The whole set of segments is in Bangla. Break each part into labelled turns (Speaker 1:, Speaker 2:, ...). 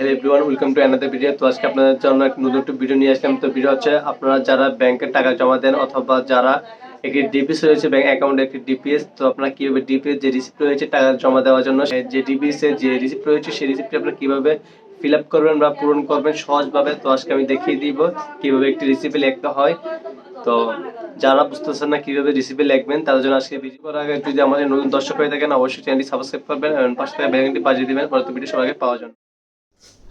Speaker 1: Hello everyone welcome to another video তো আজকে আপনাদের জন্য এক নতুন একটা ভিডিও নিয়ে আসলাম। তো ভিডিও হচ্ছে আপনারা যারা ব্যাংকে টাকা জমা দেন অথবা যারা একটি ডিপিএস রয়েছে ব্যাংক অ্যাকাউন্টে একটি ডিপিএস তো আপনারা কীভাবে ডিপিএস যে রিসিপ্ট রয়েছে টাকা জমা দেওয়ার জন্য যে ডিপিএস এর যে রিসিপ্ট রয়েছে, সেই রিসিপ্টটি আপনারা কীভাবে ফিল আপ করবেন বা পূরণ করবেন সহজভাবে, তো আজকে আমি দেখিয়ে দিব কীভাবে একটি রিসিপ্ট লিখতে হয়। তো যারা বুঝতেছেন না কীভাবে রিসিপে লিখবেন, তাদের জন্য আজকে ভিডিও করার আগে যদি আমাদের নতুন দর্শক হয়ে থাকেন, অবশ্যই চ্যানেলটি সাবস্ক্রাইব করবেন এবং পাশে থাকা বেল আইকনটি বাজিয়ে দিবেন, পরবর্তী ভিডিও সবার আগে পাওয়ার জন্য।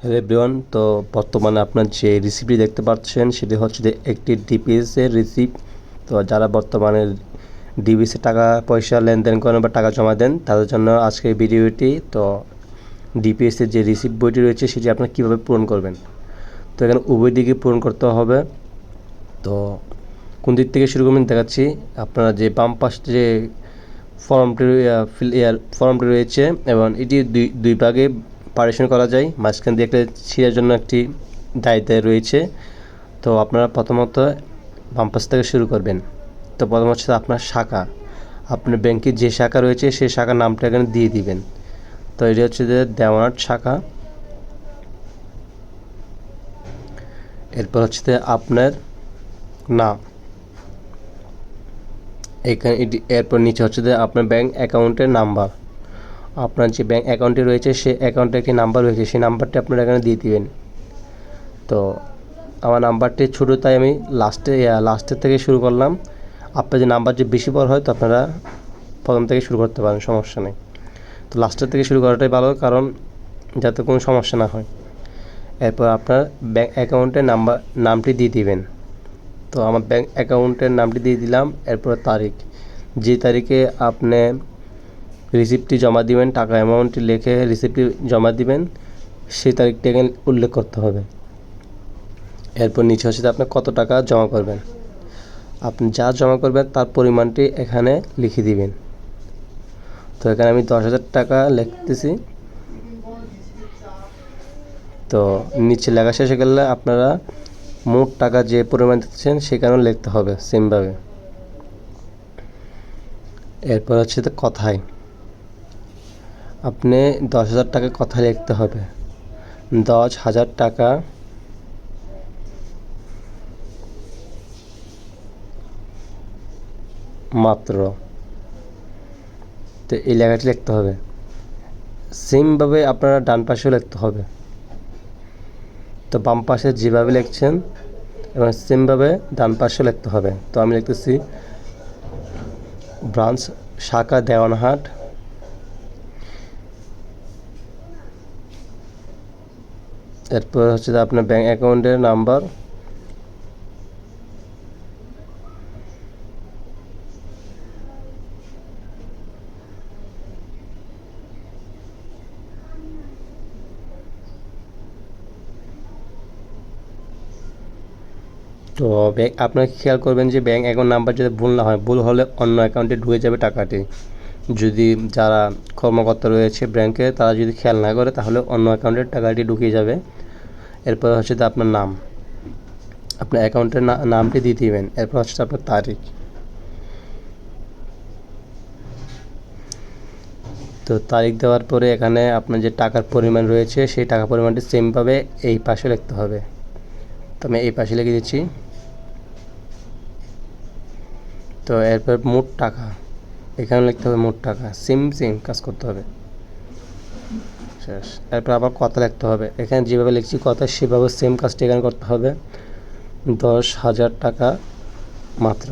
Speaker 2: হ্যালো এভরিওয়ান তো বর্তমানে আপনার যে রিসিপ্টটি দেখতে পাচ্ছেন, সেটি হচ্ছে যে একটি ডিপিএস এর রিসিপ্ট তো যারা বর্তমানে ডিবিএস টাকা, পয়সা লেনদেন করেন বা টাকা জমা দেন, তাদের জন্য আজকে এই ভিডিওটি, তো ডিপিএসের যে রিসিপ্ট বইটি রয়েছে, সেটি আপনারা কীভাবে পূরণ করবেন? তো এখানে উভয় দিকে পূরণ করতে হবে। তো কোন দিক থেকে শুরু করবেন দেখাচ্ছি। আপনারা যে বাম পাশ যে ফর্মটি ফর্মটি রয়েছে, এবং এটি দুই দুই ভাগে পারেশন করা যায়। মাঝখান দিয়ে একটা ছিঁড়ার জন্য একটি দায়িত্ব রয়েছে। তো আপনারা প্রথমত বাম পাশ থেকে শুরু করবেন। তো প্রথম হচ্ছে আপনার শাখা। আপনার ব্যাংকের যে শাখা রয়েছে সেই শাখার নামটা এখানে দিয়ে দিবেন। তো এটি হচ্ছে যে দেওয়ানাট শাখা। এরপর হচ্ছে আপনার নাম। এখানে এরপর নিচে হচ্ছে যে আপনার ব্যাংক অ্যাকাউন্টের নাম্বার। আপনার যে ব্যাংক অ্যাকাউন্টে রয়েছে, সে অ্যাকাউন্টে একটি নাম্বার রয়েছে, সেই নাম্বারটি আপনারা এখানে দিয়ে দিবেন। তো আমার নাম্বারটি ছোটো, তাই আমি লাস্টে লাস্টের থেকে শুরু করলাম। আপনার যে নাম্বার যে বেশি বড় হয়, তো আপনারা প্রথম থেকে শুরু করতে পারেন, সমস্যা নেই। তো লাস্টের থেকে শুরু করাটাই ভালো, কারণ যাতে কোনো সমস্যা না হয়। এরপর আপনার ব্যাঙ্ক অ্যাকাউন্টের নাম্বার নামটি দিয়ে দিবেন। তো আমার ব্যাংক অ্যাকাউন্টের নামটি দিয়ে দিলাম, এরপর তারিখ। যে তারিখে আপনি রিসিপ্টটি জমা দিবেন, টাকা অ্যামাউন্টটি লিখে রিসিপ্টটি জমা দিবেন, সেই তারিখটি এখানে উল্লেখ করতে হবে। এরপর নিচে হচ্ছে আপনি কত টাকা জমা করবেন। আপনি যা জমা করবেন তার পরিমাণটি এখানে লিখে দিবেন। তো এখানে আমি দশ হাজার টাকা লিখতেছি। তো নিচে লেখা শেষে গেলে আপনারা মোট টাকা যে পরিমাণ দিচ্ছেন সেখানেও লিখতে হবে সেমভাবে এরপর হচ্ছে তো কথায়। আপনি দশ হাজার টাকা কথায় লিখতে হবে। দশ হাজার টাকা মাত্র। তো এই লেখাটি লিখতে হবে। সেমভাবে আপনারা ডান পাশেও লিখতে হবে। তো বাম পাশে যেভাবে লিখছেন এবং সেমভাবে ডান পাশেও লিখতে হবে। তো আমি লিখতেছি, ব্রাঞ্চ, শাখা, দেওয়ানহাট এরপর হচ্ছে আপনার ব্যাঙ্ক অ্যাকাউন্টের নাম্বার তো ব্যাংক আপনারা খেয়াল করবেন যে ব্যাংক অ্যাকাউন্ট নাম্বার যাতে ভুল না হয়, ভুল হলে অন্য অ্যাকাউন্টে ঢুকে যাবে টাকাটি? যদি যারা কর্মকর্তা রয়েছে ব্যাংকে তারা যদি খেয়াল না করে, তাহলে অন্য অ্যাকাউন্টের টাকাটি ঢুকে যাবে। এরপর হচ্ছে আপনার নাম। আপনার অ্যাকাউন্টের নামটি দিয়ে দিবেন। এরপর হচ্ছে আপনার তারিখ। তো তারিখ দেওয়ার পরে এখানে আপনার যে টাকার পরিমাণ রয়েছে, সেই টাকা পরিমাণটি সেমভাবে এই পাশে লিখতে হবে। তো আমি এই পাশে লিখে দিচ্ছি। তো এরপর মোট টাকা। এখানে লিখতে হবে মোট টাকা। সেম সেম কাজ করতে হবে। শেষ। এরপর আবার কথা লিখতে হবে। এখানে যেভাবে লিখছি কথা, সেভাবে সেম কাজটি এখানে করতে হবে। দশ হাজার টাকা মাত্র।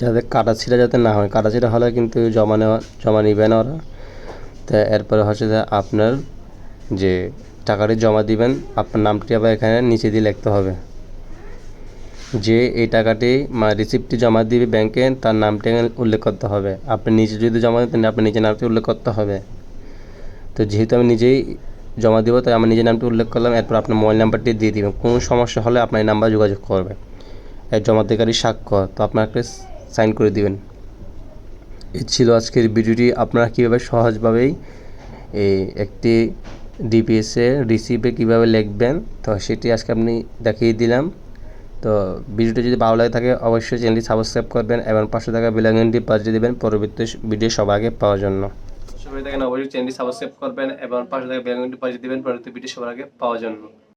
Speaker 2: যাতে কাটা ছিঁড়া যাতে না হয়। কাটা ছিঁড়া হলে কিন্তু জমা নেওয়া, জমা নিবে না ওরা। তো এরপরে হচ্ছে যে আপনার যে টাকাটি জমা দিবেন, আপনার নামটি আবার এখানে নিচে দিয়ে লিখতে হবে। যে এই টাকাটি রিসিপ্টটি জমা দিবে ব্যাংকে তার নামটি উল্লেখ করতে হবে। আপনি নিজে যদি জমা দেন আপনি নিজের নামটি উল্লেখ করতে হবে। তো যেহেতু আমি নিজেই জমা দেবো, তাই আমার নিজের নামটি উল্লেখ করলাম, এরপর আপনার মোবাইল নাম্বারটি দিয়ে দিবেন। কোনো সমস্যা হলে আপনার এই নাম্বার যোগাযোগ করবে। এর জমাতেকারী স্বাক্ষর, তো আপনাকে সাইন করে দিবেন। এই ছিল আজকের ভিডিওটি। আপনারা কীভাবে সহজভাবেই এই একটি ডিপিএসে রিসিপে কীভাবে লিখবেন, তো সেটি আজকে আপনি দেখিয়ে দিলাম। তো ভিডিওটি যদি ভালো লাগে থাকে, অবশ্যই চ্যানেলটি সাবস্ক্রাইব করবেন এবং পাশে থাকা বেলাঙ্গনটি বাজিয়ে দেবেন পরবর্তী ভিডিও সবার আগে পাওয়ার জন্য।
Speaker 1: সবাই থাকেন অবশ্যই চ্যানেলটি সাবস্ক্রাইব করবেন এবং পাশে থাকা বেল আইকনটি বাজিয়ে দিবেন পরবর্তী ভিডিও সবার আগে পাওয়ার জন্য।